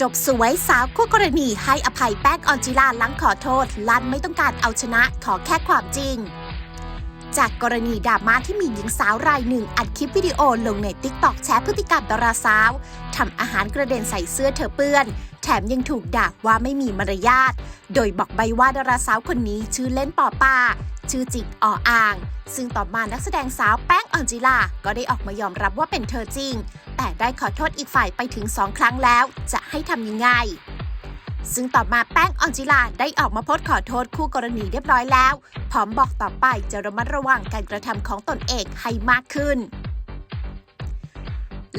จบสวยสาวคู่กรณีให้อภัยแป้งออนจิลาหลังขอโทษ ลั่นไม่ต้องการเอาชนะขอแค่ความจริง จากกรณีดราม่าที่มีหญิงสาวรายหนึ่งอัดคลิปวิดีโอลงในติ๊กต็อกแชร์พฤติกรรมดาราสาวทำอาหารกระเด็นใส่เสื้อเธอเปื้อน แถมยังถูกด่าว่าไม่มีมารยาท โดยบอกใบว่าดาราสาวคนนี้ชื่อเล่นปอป้า ชื่อจริงออ่าง ซึ่งต่อมานักแสดงสาวแป้งออนจิลา ก็ได้ออกมายอมรับว่าเป็นเธอจริง แต่ได้ขอโทษอีกฝ่ายไปถึง2ครั้งแล้ว จะให้ทำยังไง ซึ่งต่อมาแป้งออนจิลาได้ออกมาโพสต์ขอโทษคู่กรณีเรียบร้อยแล้ว พร้อมบอกต่อไปจะระมัดระวังการกระทำของตนเองให้มากขึ้น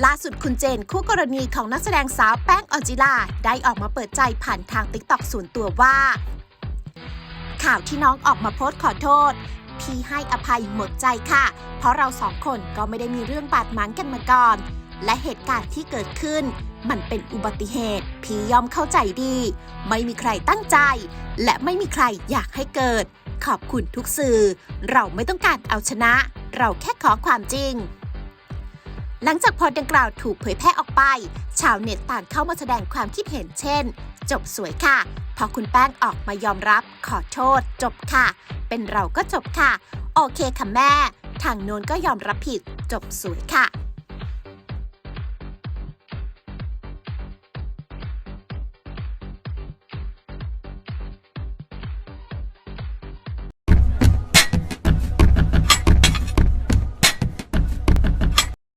ล่าสุดคุณเจนคู่กรณีของนักแสดงสาวแป้งออนจิลาได้ออกมาเปิดใจผ่านทางติ๊กต็อกส่วนตัวว่า ข่าวที่น้องออกมาโพสต์ขอโทษ พี่ให้อภัยหมดใจค่ะ เพราะเราสองคนก็ไม่ได้มีเรื่องบาดหมางกันมาก่อน และเหตุการณ์ที่เกิดขึ้น มันเป็นอุบัติเหตุ พี่ยอมเข้าใจดี ไม่มีใครตั้งใจ และไม่มีใครอยากให้เกิด ขอบคุณทุกสื่อ เราไม่ต้องการเอาชนะ เราแค่ขอความจริง หลังจากโพสต์ดังกล่าวถูกเผยแพร่ออกไป ชาวเน็ตต่างเข้ามาแสดงความคิดเห็นเช่น จบสวยค่ะ พอคุณแป้งออกมายอมรับ ขอโทษ จบค่ะ เป็นเราก็จบค่ะ โอเคค่ะแม่ ทางโน้นก็ยอมรับผิด จบสวยค่ะ